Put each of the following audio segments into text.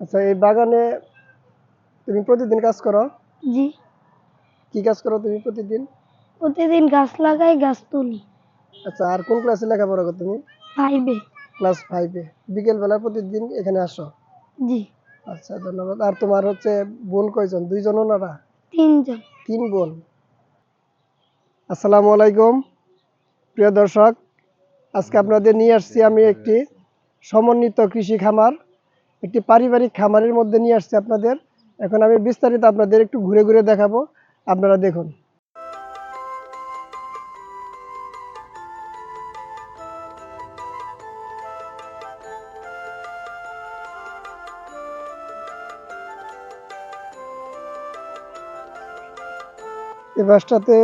আচ্ছা এই বাগানে তুমি প্রতিদিন কাজ করো? জি। কি কাজ করো তুমি প্রতিদিন? প্রতিদিন গাছ লাগাই গাছ তুলি। আচ্ছা আর কোন ক্লাসে লেখাপড়া করো তুমি? ফাইভে। ক্লাস ফাইভে। বিকেল বেলা প্রতিদিন এখানে আসো? জি। আচ্ছা ধন্যবাদ। আর তোমার হচ্ছে বোন কয়জন? দুইজন ওনারা? তিনজন। তিন বোন। আসসালামু আলাইকুম প্রিয় দর্শক। আজকে আপনাদের নিয়ে আসছি আমি একটি সমন্বিত কৃষি খামার। একটি পারিবারিক খামারের মধ্যে নিয়ে আসছি আপনাদের। এখন আমি বিস্তারিত আপনাদের একটু ঘুরে ঘুরে দেখাবো। আপনারা দেখুন। এই বাসটাতে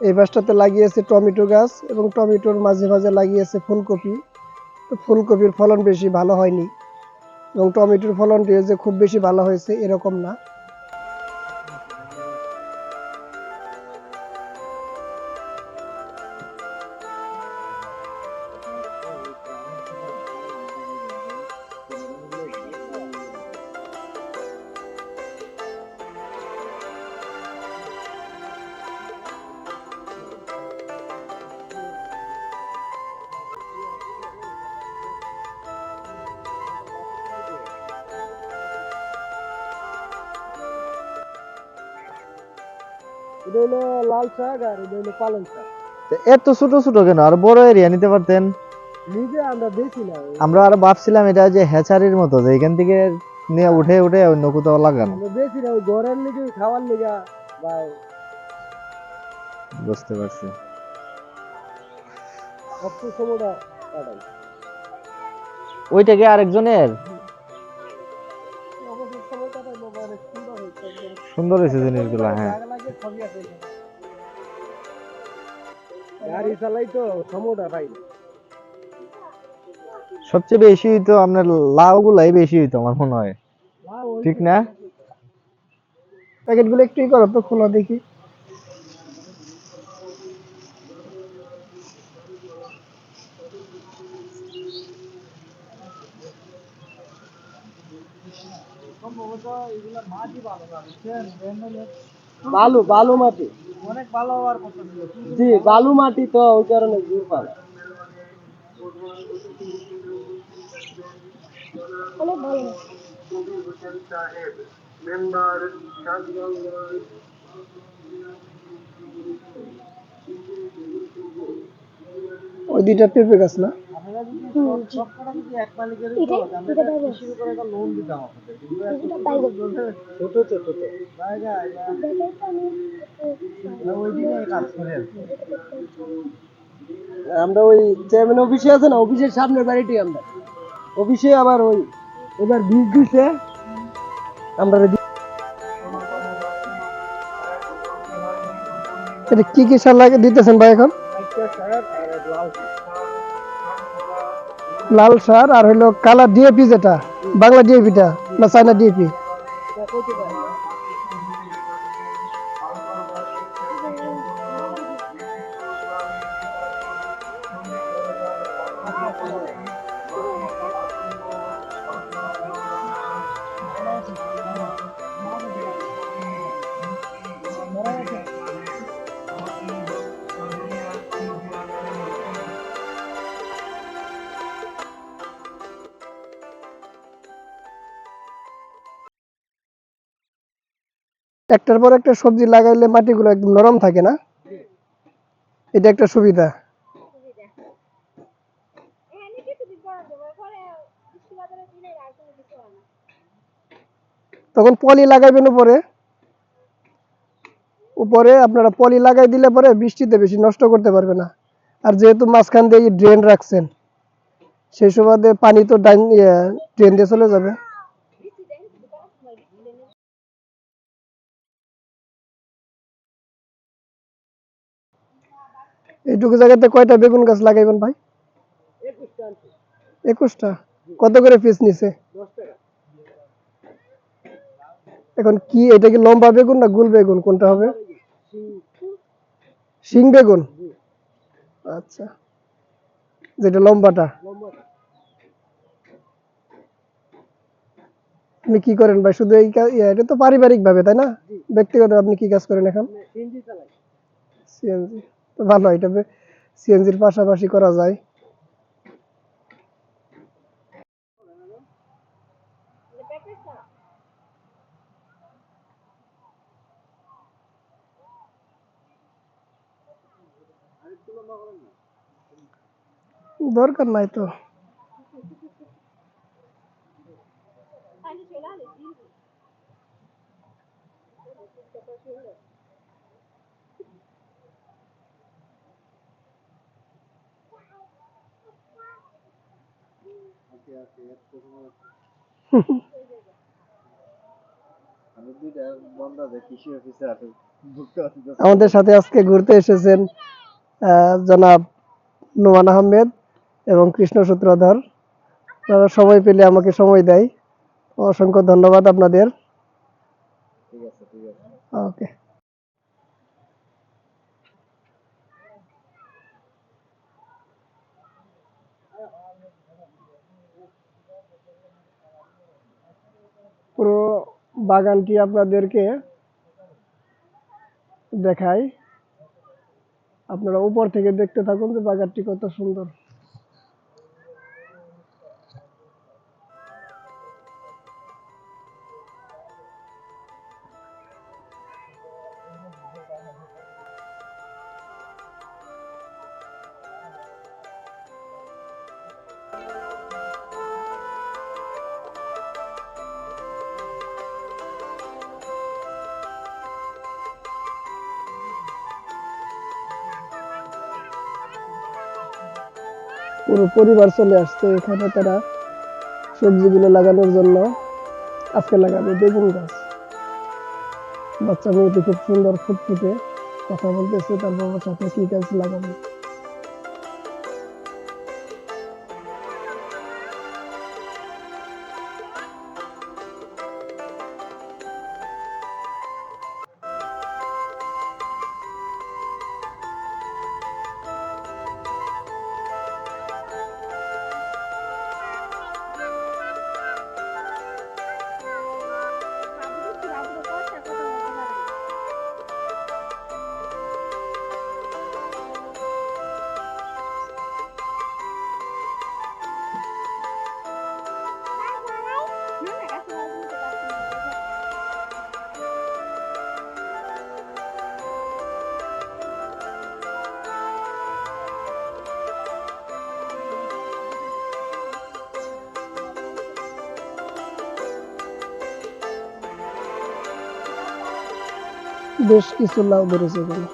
এই বাসটাতে লাগিয়েছে টমেটো গাছ এবং টমেটোর মাঝে মাঝে লাগিয়েছে ফুলকপি। তো ফুলকপির ফলন বেশি ভালো হয়নি। এবং টমেটোর ফলনটি যে খুব বেশি ভালো হয়েছে এরকম না। হলো লাল শাক আর হলো পালং শাক। এত ছোট ছোট কেন? আর বড় এরিয়া নিতে পারতেন? নিজে আমরা বেশি না আমরা আর ভাবছিলাম এটা যে হ্যাচারির মতো যে এখান থেকে নিয়ে উঠে উঠে অন্য কোথাও লাগানো। বেশি না ঘরের লিগে খাওয়ার লিগা বা বুঝতে পারছি। অল্প সময়টা ওইটা কি আরেকজনের? সুন্দর হয়েছে জিনিসগুলো হ্যাঁ। গাড়ি চালাই তো সমুদা ভাই সবচেয়ে বেশি হইতো আপনার লাউ গুলাই বেশি হইতো আমার মনে হয়। ঠিক না? প্যাকেটগুলো একটু করো তো, খোলা দেখি। বালু বালু মাটি অনেক ভালো হওয়ার কথা জি বালু মাটি তো ওই কারণে জোর পায় অনেক ভালো ওই দুইটা পেঁপে গাছ না ছোট ছোট তো আমরা ওই চেয়ারম্যান অফিসে আছে। না অফিসের সামনের বাড়িটি আমরা। অফিসে আবার ওই এবার বীজ দিছে। আমরা এটা কি কি সার লাগে দিতেছেন ভাই এখন? লাল সার আর হলো কালা ডিএপি যেটা বাংলা ডিএপিটা না চাইনা ডিএপি একটার পর একটা সবজি লাগাইলে মাটিগুলো একদম নরম থাকে না? এটা একটা সুবিধা। তখন পলি লাগাইবেন উপরে। উপরে আপনারা পলি লাগাই দিলে পরে বৃষ্টিতে বেশি নষ্ট করতে পারবে না। আর যেহেতু মাঝখান দিয়ে ড্রেন রাখছেন, সেই সুবাদে পানি তো ড্রেন দিয়ে চলে যাবে। এইটুকু জায়গাতে কয়টা বেগুন গাছ লাগাইবেন ভাই? একুশটা। কত করে পিস নিছে? এখন কি এটা কি লম্বা বেগুন না গোল বেগুন? কোনটা হবে? শিং বেগুন। আচ্ছা। যেটা লম্বাটা। আপনি কি করেন ভাই? শুধু এই এটা তো পারিবারিক ভাবে তাই না? ব্যক্তিগত আপনি কি কাজ করেন এখন? সিএনজি। তো ভালো এটা সিএনজির পাশাপাশি করা যায়। দরকার নাই তো। আমি দুইটা বন্ধা যে কৃষি অফিসে আছে ভুগতে অসুবিধা আমাদের সাথে আজকে ঘুরতে এসেছেন আহ, জনাব নোমান আহমেদ এবং কৃষ্ণ সূত্রধর। তারা সময় পেলে আমাকে সময় দেয়। অসংখ্য ধন্যবাদ আপনাদের। ঠিক আছে। ওকে। পুরো বাগানটি আপনাদেরকে দেখাই। আপনারা উপর থেকে দেখতে থাকুন যে বাগানটি কত সুন্দর। পুরো পরিবার চলে আসছে। এখানে তারা সবজিগুলো লাগানোর জন্য আজকে লাগাবে বেগুন গাছ। বাচ্চা মেয়েটি খুব সুন্দর ফুটফুটে কথা বলতেছে, তার বাবার সাথে কি গাছ লাগাবে? বেশ কিছু লাউ ধরেছে এখানে।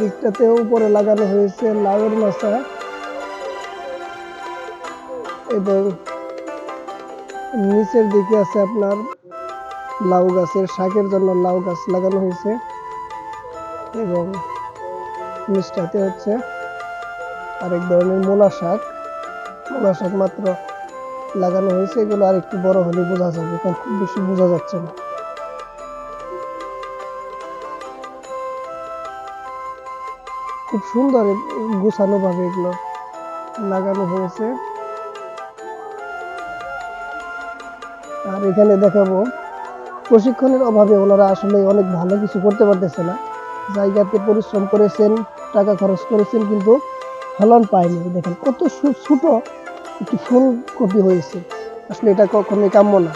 দিকটাতেও উপরে লাগানো হয়েছে লাউয়ের মাচা এবং নিচের দিকে আছে আপনার লাউ গাছের শাকের জন্য লাউ গাছ লাগানো হয়েছে। এবং নিচটাতে হচ্ছে আরেক ধরনের মূলা শাক। মূলা শাক মাত্র লাগানো হয়েছে। এগুলো আর একটু বড় হলে বোঝা যাবে এখন খুব বেশি বোঝা যাচ্ছে না। খুব সুন্দর গুছানো ভাবে এগুলো লাগানো হয়েছে। আর এখানে দেখাবো, প্রশিক্ষণের অভাবে ওনারা আসলে অনেক ভালো কিছু করতে পারতেছে না। জায়গাতে পরিশ্রম করেছেন, টাকা খরচ করেছেন, কিন্তু ফলন পায়নি। দেখেন কত ছোট একটি ফুলকপি হয়েছে। আসলে এটা কখনোই কাম্য না।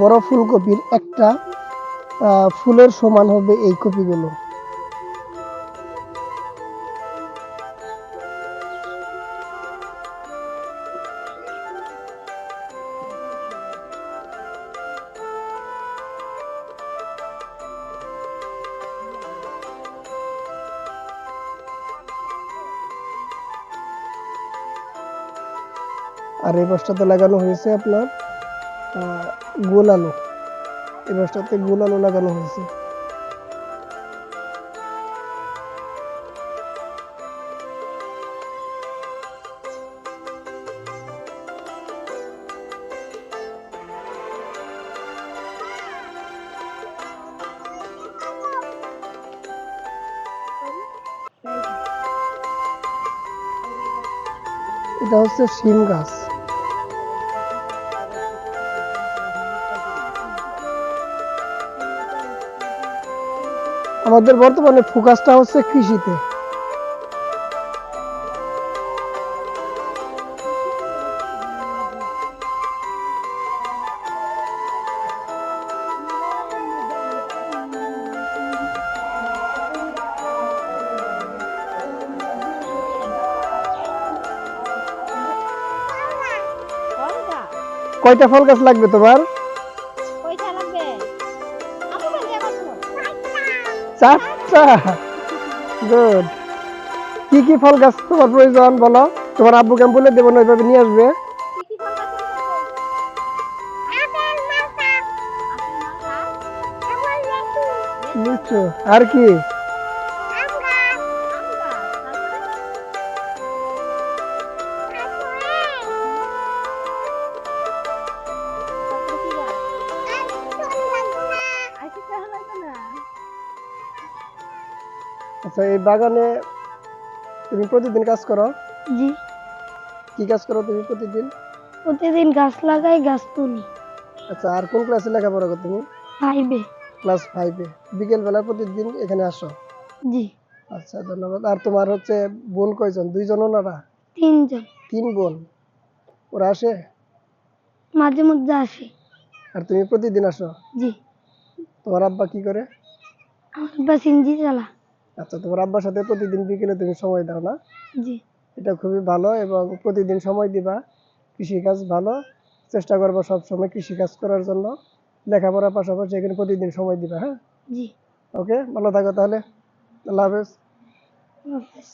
বড় ফুলকপির একটা ফুলের সমান হবে এই কপিগুলো। আর এই বস্তাতে লাগানো হয়েছে আপনার গোল আলু। এই বাসটাতে গোল আলু লাগানো হয়েছে। এটা হচ্ছে শিম গাছ। আমাদের বর্তমানে ফোকাসটা হচ্ছে কৃষিতে। কয়টা ফল গাছ লাগবে তোমার? চারটা গুড কি কি ফল গাছ তোমার প্রয়োজন বলো? তোমার আব্বুকে কেমন বলে দেবো না ওইভাবে নিয়ে আসবে। আর কি? বাগানে তুমি প্রতিদিন কাজ করো? জি। কি কাজ করো তুমি প্রতিদিন? প্রতিদিন গাছ লাগাই গাছ তুলি। আচ্ছা আর কোন ক্লাসে লেখাপড়া করো তুমি? ফাইভে ক্লাস ফাইভে বিকেল বেলা প্রতিদিন এখানে আসো? জি। আচ্ছা ধন্যবাদ। আর তোমার হচ্ছে বোন কয়জন? দুইজন ওনারা? তিনজন। তিন বোন। ওরা আসে? মাঝে মধ্যে আসে। আর তুমি প্রতিদিন আসো? জি। তোমার আব্বা কি করে? আমার বা সিনজি চালা। আচ্ছা তোমার আব্বার সাথে প্রতিদিন বিকেলে তুমি সময় দাও না? জি। এটা খুবই ভালো এবং প্রতিদিন সময় দিবা। কৃষিকাজ ভালো চেষ্টা করব সবসময় কৃষিকাজ করার জন্য। লেখাপড়ার পাশাপাশি এখানে প্রতিদিন সময় দিবা হ্যাঁ? জি। ওকে ভালো থাকো তাহলে। আল্লাহ হাফেজ। হাফেজ।